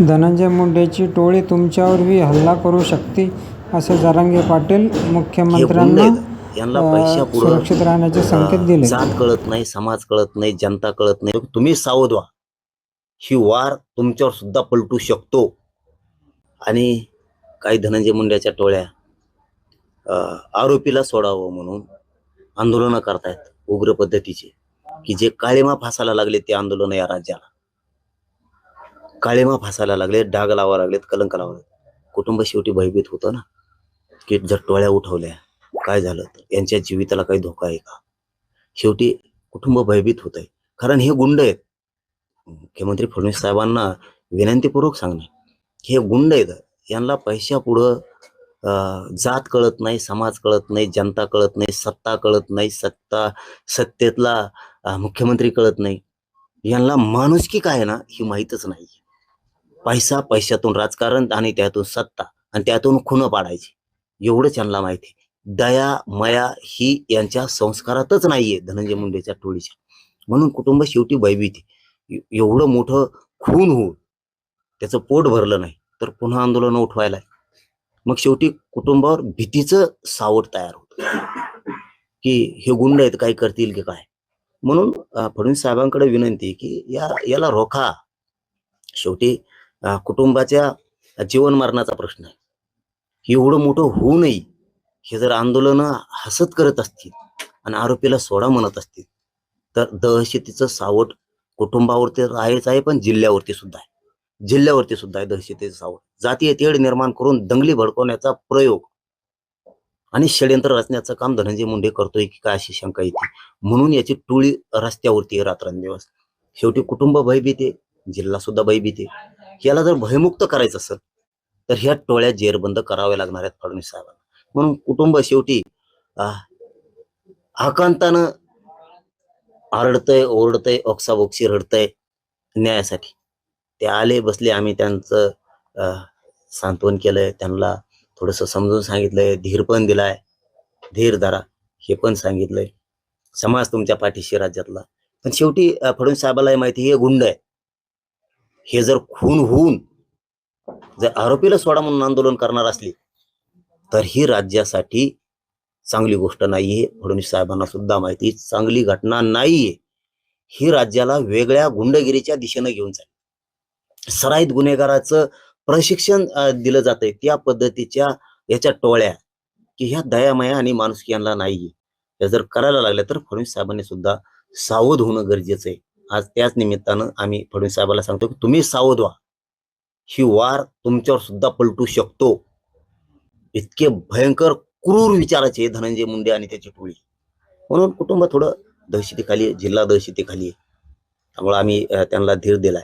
धनंजय मुंडेची टोळी तुमच्यावरही हल्ला करू शकते असे जरांगे पाटील मुख्यमंत्र्यांना. यांना सुरक्षित राहण्याचे संकेत दिले. जात कळत नाही समाज कळत नाही जनता कळत नाही. तुम्ही सावध व्हा. ही वार तुमच्यावर सुद्धा पलटू शकतो. आणि काही धनंजय मुंड्याच्या टोळ्या आरोपीला सोडावं म्हणून आंदोलनं करतायत उग्र पद्धतीचे. की जे काळेमा फासायला लागले ते आंदोलन या राज्याला. काळेमा फासायला लागले डाग लावा लागलेत कलंक लावा कुटुंब शेवटी भयभीत होतं ना. की जर टोळ्या उठवल्या काय झालं तर? यांच्या जीविताला काही धोका आहे का? शेवटी कुटुंब भयभीत होत आहे कारण हे गुंड आहेत. मुख्यमंत्री फडणवीस साहेबांना विनंतीपूर्वक सांगणे हे गुंड आहेत. यांना पैशापुढं जात कळत नाही समाज कळत नाही जनता कळत नाही सत्ता कळत नाही सत्ता सत्तेतला मुख्यमंत्री कळत नाही. यांना माणुसकी काय आहे ना ही माहीतच नाही पैसा पैशातून राजकारण आणि त्यातून सत्ता आणि त्यातून खुनं पाडायची. एवढंच यांना माहिती दया मया ही यांच्या संस्कारातच नाहीये धनंजय मुंडेच्या टोळीच्या. म्हणून कुटुंब शेवटी भयभीत एवढं मोठं खून होऊन त्याचं पोट भरलं नाही तर पुन्हा आंदोलन उठवायला मग शेवटी कुटुंबावर भीतीचं सावट तयार होत. की हे गुंड आहेत काय करतील की काय? म्हणून फडणवीस साहेबांकडे विनंती की या याला रोखा. शेवटी कुटुंबाच्या जीवनमरणाचा प्रश्न आहे. एवढं मोठं होऊ नये हे जर आंदोलन हसत करत असतील आणि आरोपीला सोडा म्हणत असतील तर दहशतीचं सावट कुटुंबावरती आहेच आहे पण जिल्ह्यावरती सुद्धा आहे. जिल्ह्यावरती सुद्धा आहे दहशतीचं सावट. जातीय तेढ निर्माण करून दंगली भडकवण्याचा प्रयोग आणि षडयंत्र रचण्याचं काम धनंजय मुंडे करतोय की काय अशी शंका येते? म्हणून याची टोळी रस्त्यावरती आहे रात्रंदिवस. शेवटी कुटुंब भयभीते जिल्हा सुद्धा भयभीते याला जर भयमुक्त करायचं असेल तर ह्या टोळ्या जेरबंद कराव्या लागणार आहेत फडणवीस साहेबांना. म्हणून कुटुंब शेवटी आकांतानं आरडतय ओरडतय ओक्साबोक्शी रडतय न्यायासाठी. ते आले बसले आम्ही त्यांचं सांत्वन केलंय त्यांना थोडस समजून सांगितलंय धीर पण दिलाय धीर धरा हे पण सांगितलंय. समाज तुमच्या पाठीशी राज्यातला. पण शेवटी फडणवीस साहेबाला माहिती हे गुंड आहे. हे जर खून होऊन जर आरोपीला सोडा म्हणून आंदोलन करणार असले तर ही राज्यासाठी चांगली गोष्ट नाहीये. फडणवीस साहेबांना सुद्धा माहिती चांगली घटना नाहीये. ही राज्याला वेगळ्या गुंडगिरीच्या दिशेनं घेऊन जाईल. सराईत गुन्हेगाराचं प्रशिक्षण दिलं जातंय त्या पद्धतीच्या याच्या टोळ्या की ह्या दयामया आणि माणुसकी यांना नाहीये. त्या जर करायला लागल्या तर फडणवीस साहेबांनी सुद्धा सावध होणं गरजेचं आहे. आज त्याच निमित्तानं आम्ही फडणवीस साहेबाला सांगतो की तुम्ही सावध व्हा. ही वार तुमच्यावर सुद्धा पलटू शकतो. इतके भयंकर क्रूर विचाराचे धनंजय मुंडे आणि त्याची टोळी. म्हणून कुटुंब थोडं दहशतीखाली जिल्हा दहशतीखाली आहे. त्यामुळे आम्ही त्यांना धीर दिलाय.